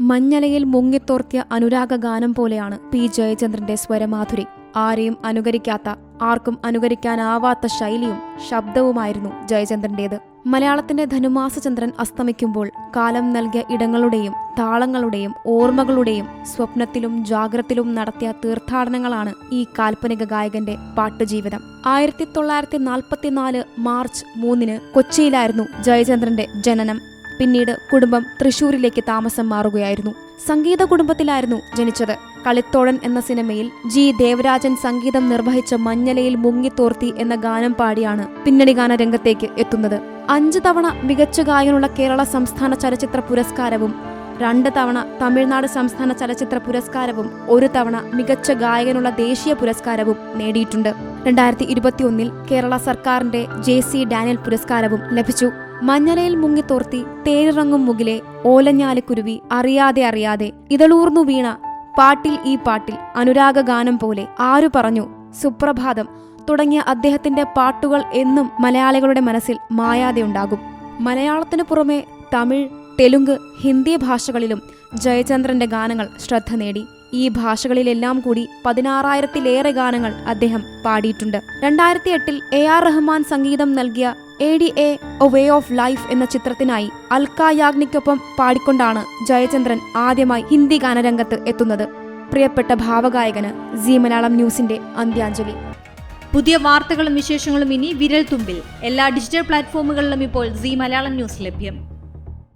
മഞ്ഞലയിൽ മുങ്ങിത്തോർത്തിയ അനുരാഗ ഗാനം പോലെയാണ് പി. ജയചന്ദ്രന്റെ സ്വരമാധുരി. ആരെയും അനുകരിക്കാത്ത ആർക്കും അനുകരിക്കാനാവാത്ത ശൈലിയും ശബ്ദവുമായിരുന്നു ജയചന്ദ്രന്റേത്. മലയാളത്തിന്റെ ധനുമാസചന്ദ്രൻ അസ്തമിക്കുമ്പോൾ കാലം നൽകിയ ഇടങ്ങളുടെയും താളങ്ങളുടെയും ഓർമ്മകളുടെയും സ്വപ്നത്തിലും ജാഗ്രത്തിലും നടത്തിയ തീർത്ഥാടനങ്ങളാണ് ഈ കാൽപ്പനിക ഗായകന്റെ പാട്ടുജീവിതം. ആയിരത്തി തൊള്ളായിരത്തി നാൽപ്പത്തിനാല് മാർച്ച് മൂന്നിന് കൊച്ചിയിലായിരുന്നു ജയചന്ദ്രന്റെ ജനനം. പിന്നീട് കുടുംബം തൃശൂരിലേക്ക് താമസം മാറുകയായിരുന്നു. സംഗീത കുടുംബത്തിലായിരുന്നു ജനിച്ചത്. കളിത്തോഴൻ എന്ന സിനിമയിൽ ജി. ദേവരാജൻ സംഗീതം നിർവഹിച്ച മഞ്ഞലയിൽ മുങ്ങിത്തോർത്തി എന്ന ഗാനം പാടിയാണ് പിന്നണി ഗാന രംഗത്തേക്ക് എത്തുന്നത്. അഞ്ച് തവണ മികച്ച ഗായകനുള്ള കേരള സംസ്ഥാന ചലച്ചിത്ര പുരസ്കാരവും രണ്ട് തവണ തമിഴ്നാട് സംസ്ഥാന ചലച്ചിത്ര പുരസ്കാരവും ഒരു തവണ മികച്ച ഗായകനുള്ള ദേശീയ പുരസ്കാരവും നേടിയിട്ടുണ്ട്. രണ്ടായിരത്തി ഇരുപത്തിയൊന്നിൽ കേരള സർക്കാരിന്റെ ജെ സി ഡാനിയൽ പുരസ്കാരവും ലഭിച്ചു. മഞ്ഞലയിൽ മുങ്ങിത്തോർത്തി തേരിറങ്ങും മുകിലെ ഓലഞ്ഞാലിക്കുരുവി അറിയാതെ അറിയാതെ ഇതളൂർന്നു വീണ പാട്ടിൽ ഈ പാട്ടിൽ അനുരാഗ ഗാനം പോലെ ആരു പറഞ്ഞു? സുപ്രഭാതം. തുടങ്ങിയ അദ്ദേഹത്തിന്റെ പാട്ടുകൾ എന്നും മലയാളികളുടെ മനസ്സിൽ മായാതെ ഉണ്ടാകും. മലയാളത്തിനു പുറമെ തമിഴ് തെലുങ്ക് ഹിന്ദി ഭാഷകളിലും ജയചന്ദ്രന്റെ ഗാനങ്ങൾ ശ്രദ്ധ നേടി. ഈ ഭാഷകളിലെല്ലാം കൂടി പതിനാറായിരത്തിലേറെ ഗാനങ്ങൾ അദ്ദേഹം പാടിയിട്ടുണ്ട്. രണ്ടായിരത്തി എട്ടിൽ എ ആർ റഹ്മാൻ സംഗീതം നൽകിയ A D A way of life എന്ന ചിത്രത്തിനായി അൽക്ക യാഗ്നിക്കൊപ്പം പാടിക്കൊണ്ടാണ് ജയചന്ദ്രൻ ആദ്യമായി ഹിന്ദി ഗാനരംഗത്ത് എത്തുന്നത്. പ്രിയപ്പെട്ട ഭാവഗായകന് സി മലയാളം ന്യൂസിന്റെ അന്ത്യാഞ്ജലി. പുതിയ വാർത്തകളും വിശേഷങ്ങളും ഇനി വിരൽ തുമ്പിൽ. എല്ലാ ഡിജിറ്റൽ പ്ലാറ്റ്ഫോമുകളിലും ഇപ്പോൾ സി മലയാളം ന്യൂസ് ലഭ്യം.